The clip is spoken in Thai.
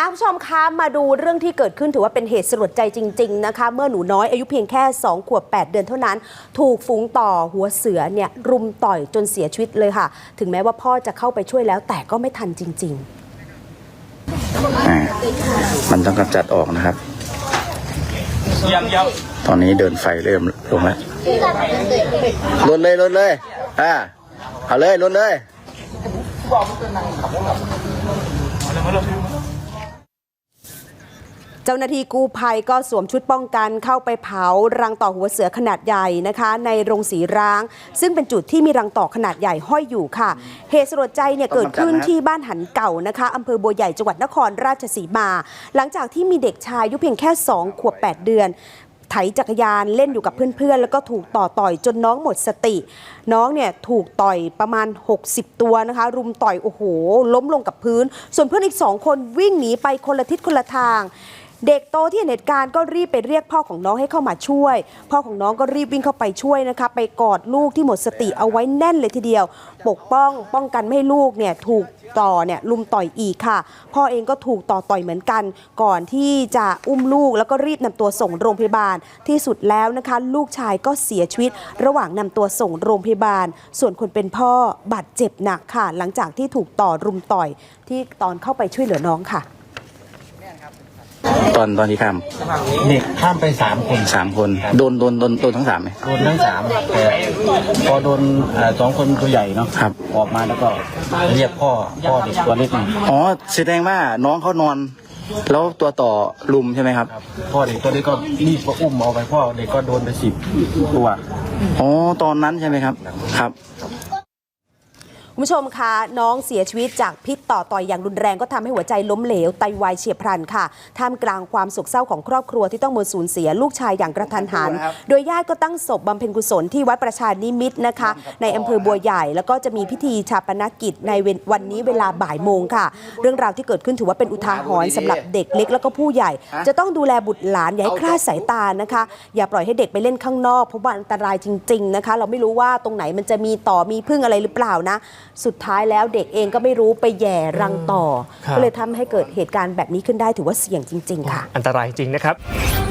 อาคุณผู้ชมคะมาดูเรื่องที่เกิดขึ้นถือว่าเป็นเหตุสลดใจจริง ๆ นะคะ เมื่อหนูน้อยอายุเพียงแค่ 2 ขวบ 8 เดือนเท่านั้น ถูกฝูงต่อหัวเสือเนี่ยรุมต่อยจนเสียชีวิตเลยค่ะ ถึงแม้ว่าพ่อจะเข้าไปช่วยแล้วแต่ก็ไม่ทันจริง อ่ามันต้องกำจัดออกนะครับ ยังยังตอนนี้เดินไฟเริ่มลงแล้วลดเลยลดเลย อ่า เอาเลยลดเลยๆเจ้าหน้าที่กู้ภัยก็สวมชุดป้องกันเข้าไปเผารังต่อหัวเสือขนาดใหญ่นะคะ ในโรงสีร้าง ซึ่งเป็นจุดที่มีรังต่อขนาดใหญ่ห้อยอยู่ค่ะ เหตุสลดใจเนี่ยเกิดขึ้นที่บ้านหันเก่านะคะอำเภอบัวใหญ่จังหวัดนครราชสีมา หลังจากที่มีเด็กชายอายุเพียงแค่ 2 ขวบ 8 เดือนไถจักรยานเล่นอยู่กับเพื่อนๆ แล้วก็ถูกต่อต่อยจนน้องหมดสติ น้องเนี่ยถูกต่อยประมาณ 60 ตัวนะคะ รุมต่อยโอ้โห ล้มลงกับพื้น ส่วนเพื่อนอีกสองคนวิ่งหนีไปคนละทิศคนละทาง เด็กโตที่เห็นเหตุการณ์ก็รีบไปเรียกพ่อของน้องให้เข้ามาช่วย พ่อของน้องก็รีบวิ่งเข้าไปช่วยนะคะ ไปกอดลูกที่หมดสติเอาไว้แน่นเลยทีเดียว ปกป้องป้องกันไม่ให้ลูกเนี่ยถูกต่อเนี่ยลุมต่อยอีกค่ะ พ่อเองก็ถูกต่อต่อยเหมือนกัน ก่อนที่จะอุ้มลูกแล้วก็รีบนำตัวส่งโรงพยาบาล ที่สุดแล้วนะคะ ลูกชายก็เสียชีวิต ระหว่างนำตัวส่งโรงพยาบาล ส่วนคนเป็นพ่อบาดเจ็บหนักค่ะ หลังจากที่ถูกต่อรุมต่อยที่ตอนเข้าไปช่วยเหลือน้องค่ะ ตอนตอนที่ข้ามเด็กข้ามไปสามคนสามคนโดนโดนโดนโดนทั้งสามไหมโดนทั้งสามแต่พอโดนอ่าสองคนตัวใหญ่เนาะครับ ออกมาแล้วก็เรียกพ่อพ่อเด็กตัวเล็กหนึ่งอ๋อแสดงว่าน้องเขานอน แล้วตัวต่อลุมใช่ไหมครับครับพ่อเด็กตัวเล็กก็รีบก็อุ้มเอาไปพ่อเด็กก็โดนไปสิบตัว อ๋อตอนนั้นใช่ไหมครับ ครับ คุณผู้ชมคะน้องเสียชีวิตจากพิษต่อต่อยอย่างรุนแรงก็ทำให้หัวใจล้มเหลวไตวายเฉียบพลันค่ะท่ามกลางความโศกเศร้าของครอบครัวที่ต้องมาสูญเสียลูกชายอย่างกระทันหัน โดยญาติก็ตั้งศพบำเพ็ญกุศลที่วัดประชานิมิตรนะคะ ในอำเภอบัวใหญ่ แล้วก็จะมีพิธีชาปนกิจในวันนี้เวลาบ่ายโมงค่ะ เรื่องราวที่เกิดขึ้นถือว่าเป็นอุทาหรณ์สำหรับเด็กเล็กแล้วก็ผู้ใหญ่ จะต้องดูแลบุตรหลานอย่าให้คลาดสายตานะคะ อย่าปล่อยให้เด็กไปเล่นข้างนอกเพราะว่าอันตรายจริง ๆนะคะ เราไม่รู้ว่าตรงไหนมันจะมีต่อมีพึ่งอะไรหรือเปล่านะสุดท้ายแล้วเด็กเองก็ไม่รู้ไปแย่รังต่อ ครับ ก็เลยทำให้เกิดเหตุการณ์แบบนี้ขึ้นได้ถือว่าเสี่ยงจริง ๆ ค่ะ อันตรายจริงนะครับทำ